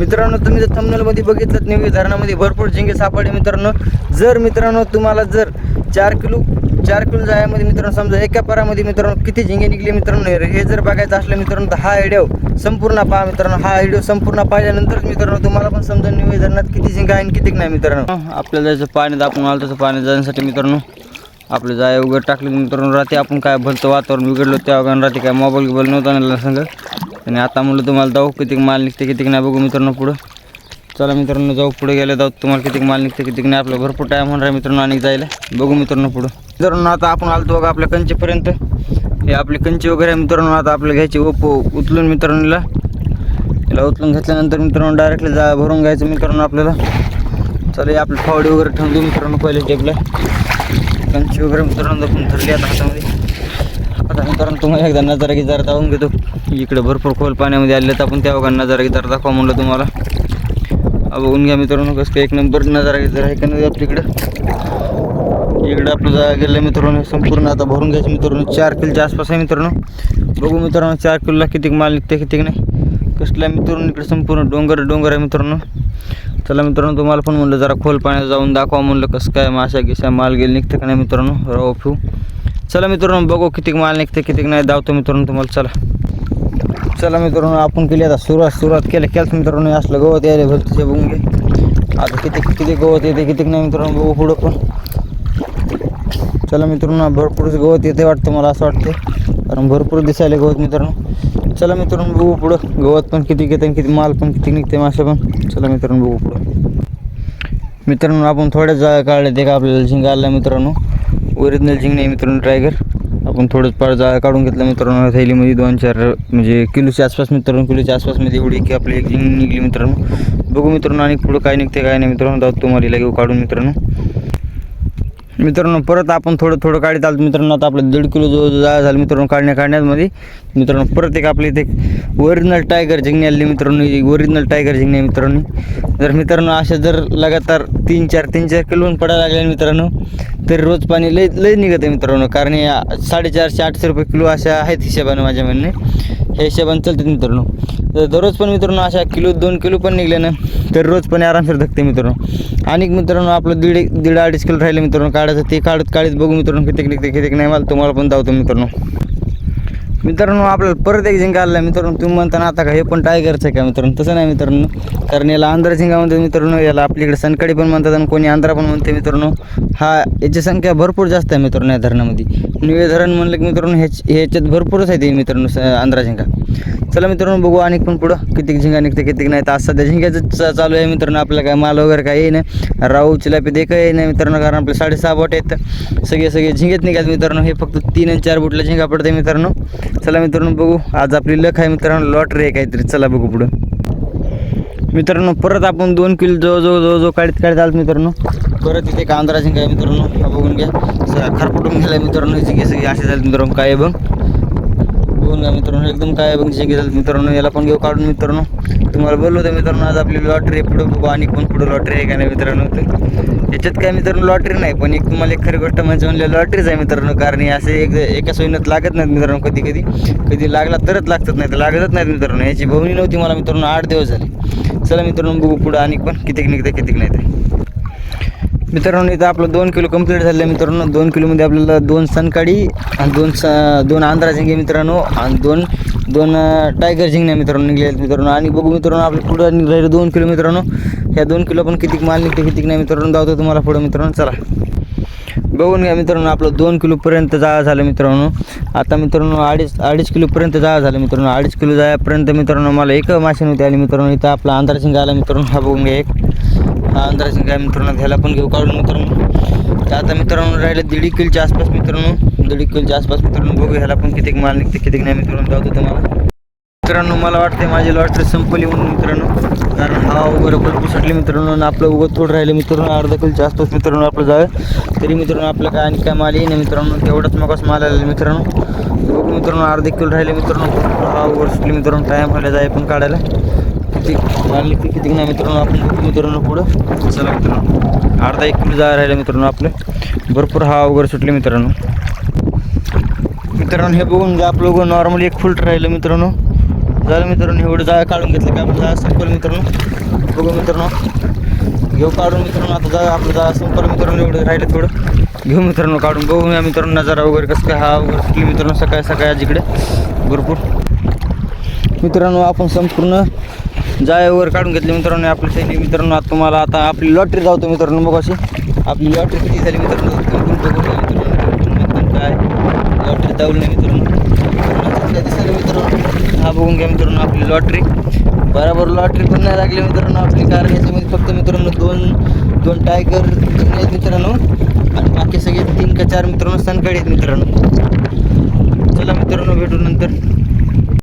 मित्रांनो तुम्ही जर thumbnail बघितलं निवी धरणामध्ये भरपूर झिंगे सापडले मित्रांनो. जर मित्रांनो तुम्हाला जर चार किलो चार किलो जाळ्यामध्ये मित्रांनो समजा एका पारामध्ये मित्रांनो किती झिंगे निघले मित्रांनो हे जर बघायचं असलं मित्रांनो तर हा व्हिडिओ संपूर्ण पहा मित्रांनो हा व्हिडिओ संपूर्ण पाहिल्यानंतरच मित्रांनो तुम्हाला पण समजा निवी धरणात किती झिंगा आहे आणि किती नाही मित्रांनो. आपल्याला जायचं पाण्यात आपण आलो तसं पाण्यात जाण्यासाठी मित्रांनो आपलं जाळे वगैरे टाकले मित्रांनो रात्री आपण काय भलतं वातावरण बिघडलो त्या रात्री काय मोबाईल गिबाईल नव्हता ना आणि आता म्हणलं तुम्हाला जाऊ किती माल निघते किती नाही बघू मित्रांनो पुढं. चला मित्रांनो जाऊ पुढे गेले जाऊ तुम्हाला किती माल निघते किती नाही आपलं भरपूर टाईम होणार आहे मित्रांनो आणि जायला. बघू मित्रांनो पुढं. मित्रांनो आता आपण आलतो बघा आपल्या कंचेपर्यंत. हे आपली कंची वगैरे आहे मित्रांनो आता आपलं घ्यायची ओपो उचलून मित्रांनोला. याला उचलून घेतल्यानंतर मित्रांनो डायरेक्टली जा भरून घ्यायचं मित्रांनो आपल्याला. चला हे आपली फावडी वगैरे ठेवून देऊ मित्रांनो पहिले टेपला. कंची वगैरे मित्रांनो आपण धरली आता हातामध्ये. आता मित्रांनो तुम्हाला एकदा नजारा की जरा जाऊन घेतो. इकडे भरपूर खोल पाण्यामध्ये आले तर आपण त्या बघा नजारा की दाखवा म्हणलं तुम्हाला. बघून घ्या मित्रांनो कसं काय एक नंबर नजारा की जरा आहे का नाही आपल्या इकडं. इकडं आपलं जा गेलं मित्रांनो संपूर्ण आता भरून घ्यायचं मित्रांनो. चार किलोच्या आसपास आहे मित्रांनो. बघू मित्रांनो चार किलोला किती माल निघते किती नाही. कसल्या मित्रांनो इकडे संपूर्ण डोंगर डोंगर आहे मित्रांनो. चला मित्रांनो तुम्हाला पण म्हणलं जरा खोल पाण्यात जाऊन दाखवा म्हणलं कसं काय माशा गिशा माल गेल निघते का नाही मित्रांनो. राहू फिऊ चला मित्रांनो बघू किती माल निघते किती नाही धावतो मित्रांनो तुम्हाला. चला. चला मित्रांनो आपण केली आता सुरुवात सुरुवात केल्या केलं मित्रांनो असलं गवत यायला भरतं ते बघून घे. आता किती किती गवत येते किती नाही मित्रांनो बघू पुढं पण. चला मित्रांनो भरपूरच गवत येते वाटतं मला असं वाटतं कारण भरपूर दिसायला गवत मित्रांनो. चला मित्रांनो बघू पुढं. गवत पण किती घेते आणि किती माल पण किती निघते मासे पण. चला मित्रांनो बघू पुढं. मित्रांनो आपण थोड्याच जागा काढल्या ते का आपल्याला झिंग आला मित्रांनो. ओरिजिनल झिंग नाही मित्रांनो टायगर आपण थोडंच फार जागा काढून घेतलं मित्रांनो. थैलीमध्ये दोन चार म्हणजे किलोच्या आसपास मित्रांनो किलोच्या आसपासमध्ये एवढी की आपली एक निघली मित्रांनो. बघू मित्रांनो आणि पुढं काय निघते काय नाही मित्रांनो जाऊ तुम्हाला घेऊ काढून मित्रांनो. मित्रांनो परत आपण थोडं थोडं काढत आलो. मित्रांनो आता आपलं दीड किलो जो जो जाळा झाला मित्रांनो काढण्या काढण्यामध्ये. मित्रांनो परत एक आपली इथे ओरिजिनल टायगर जिंकणी आली मित्रांनो. ओरिजिनल टायगर जिंकणे मित्रांनो. जर मित्रांनो अशा जर लगातार तीन चार तीन चार किलो पडायला लागले मित्रांनो तर रोज पाणी लय लय निघत आहे मित्रांनो. कारण या साडेचारशे आठशे रुपये किलो अशा आहेत हिशेबानं माझ्या म्हणणे. ह्या हिशेबानं चालतात मित्रांनो. तर दररोज पण मित्रांनो अशा किलो दोन किलो पण निघल्यानं ना. तर रोज पण आरामशीर धकते मित्रांनो. आणि मित्रांनो आपलं दीड एक- दीड अडीच किलो राहिले मित्रांनो काढायचं ते काढत काढत बघू मित्रांनो किती निघते किती नाही मला तुम्हाला पण धावतो मित्रांनो. मित्रांनो आपल्याला परत एक झिंगा आला मित्रांनो तुम्ही म्हणताना आता का हे पण टायगरचं आहे का मित्रांनो? तसं नाही मित्रांनो कारण याला आंध्र झिंगामध्ये मित्रांनो याला आपल्याकडे सनकडी पण म्हणतात आणि कोणी आंध्रा पण म्हणते मित्रांनो. हा याची संख्या भरपूर जास्त आहे मित्रांनो या धरणामध्ये. निवे धरण म्हणलं की मित्रांनो ह्याच ह्याच्यात भरपूरच आहे ते मित्रांनो आंध्रा झिंगा. चला मित्रांनो बघू आणि पण पुढं. किती झिंगा निघते किती नाही. तर आज सध्या झिंगाचं चा चालू आहे मित्रांनो आपलं काय माल वगैरे काय येई नाही राहू चिलापी दे येई नाही मित्रांनो कारण आपले साडेसहा बोट आहेत. सगळे सगळे झिंगेत निघायचे मित्रांनो. हे फक्त तीन आणि चार बोटला झिंगा पडते मित्रांनो. चला मित्रांनो बघू. आज आपली लख आहे मित्रांनो लॉटरी आहे काहीतरी. चला बघू पुढं. मित्रांनो परत आपण दोन किलो जवळ जवळ जवळ जवळ काढत काढत आलो मित्रांनो. परत इथे कांदरा झिंगा आहे मित्रांनो. हा बघून घ्या. स- खरपुटून गेला मित्रांनो. झिंगे सगळे असे झाले मित्रांनो काय बघ. बघून घ्या मित्रांनो एकदम काय बघ. झिंगे झाले मित्रांनो याला पण घेऊ काढून मित्रांनो. तुम्हाला बोललो होतं मित्रांनो आज आपली लॉटरी पुढे बघू आणि पण पुढे लॉटरी आहे का नाही मित्रांनो. तर याच्यात काय मित्रांनो लॉटरी नाही पण एक तुम्हाला एक खरी गोष्ट म्हणजे म्हणलं लॉटरीच आहे मित्रांनो. कारण हे असे एक एका सोयीनं लागत नाहीत मित्रांनो कधी कधी. कधी लागला तरच लागतात नाही तर लागतच नाहीत मित्रांनो. याची भवनी नव्हती मला मित्रांनो आठ दिवस झाले. चला मित्रांनो बघू पुढं आणि पण कितीक निघते कितीक नाही ते. मित्रांनो इथं आपलं दोन किलो कंप्लीट झालं आहे मित्रांनो. दोन किलोमध्ये आपल्याला दोन सनकाडी आणि दोन स दोन आंध्रा झिंगे मित्रांनो आणि दोन दोन टायगर झिंगण्या मित्रांनो निघले आहेत मित्रांनो. आणि बघू मित्रांनो आपलं पुढं राहिलं दोन किलो मित्रांनो. ह्या दोन किलो पण कितीक माल निघते कितीक नाही मित्रांनो. धावतो तुम्हाला पुढं मित्रांनो. चला. बघून घ्या मित्रांनो आपलं दोन किलोपर्यंत जाळा झालं मित्रांनो. आता मित्रांनो अडीच अडीच किलोपर्यंत जाळा झालं मित्रांनो. अडीच किलो जायापर्यंत मित्रांनो मला एक मासे नव्हती आली मित्रांनो. इथं आपला आंध्रा झिंगा आला मित्रांनो हा बघून घ्या एक. हा आंध्रा झिंगा आहे मित्रांनो ह्याला पण घेऊ काढून मित्रांनो. तर आता मित्रांनो राहिलं दीड किलोच्या आसपास मित्रांनो. दीड किलोच्या आसपास मित्रांनो बघू ह्याला पण किती माल निघते किती नाही मित्रांनो जाऊ तुम्हाला. मित्रांनो मला वाटते माझी लॉटरी संपली म्हणून मित्रांनो. कारण हा वगैरे भरपूर सुटले मित्रांनो आणि आपलं उगत थोडं राहिलं. मित्रांनो अर्धा किलोच्या आसपास मित्रांनो आपलं जाळ. तरी मित्रांनो आपलं काय आणि काय माल येईन मित्रांनो. तेवढाच मगाच माल आलेलं मित्रांनो. बघू मित्रांनो अर्धा किलो राहिले मित्रांनो. भरपूर हा वगैरे सुटले मित्रांनो टाईम व्हायला जाय पण काढायला. किती मारले की किती नाही मित्रांनो आपण बघू मित्रांनो पुढं. चला मित्रांनो अर्धा एक किलो जाय राहिलं मित्रांनो आपलं. भरपूर हा वगैरे सुटले मित्रांनो. मित्रांनो हे बघून आपलं नॉर्मली एक फुलट राहिलं मित्रांनो. झालं मित्रांनो एवढं जाळं काढून घेतलं काय आपलं जाळं संपलं मित्रांनो. बघू मित्रांनो. घेऊ काढून मित्रांनो आता जाळं आपलं जाळं संपलं मित्रांनो एवढं राहिलं थोडं. घेऊ मित्रांनो काढून बघूया मित्रांनो नजारा वगैरे कसं काय हा वगैरे सुटली मित्रांनो सकाळी सकाळी आज इकडे. भरपूर. मित्रांनो आपण संपूर्ण जाळे वगैरे काढून घेतले मित्रांनो आपले सैनिक मित्रांनो आता तुम्हाला आता आपली लॉटरी जावतो मित्रांनो मग अशी. आपली लॉटरी किती झाली मित्रांनो काय लॉटरी जाऊ नाही मित्रांनो मित्रांनो, दिसायला मित्रांनो. हा बघून घ्या मित्रांनो आपली लॉटरी बरोबर लॉटरी पण नाही लागली मित्रांनो आपली कारण याच्यामध्ये फक्त मित्रांनो दोन दोन टायगर आहेत मित्रांनो. आणि बाकी सगळे तीन का चार मित्रांनो सनकडे आहेत मित्रांनो. चला मित्रांनो भेटू नंतर.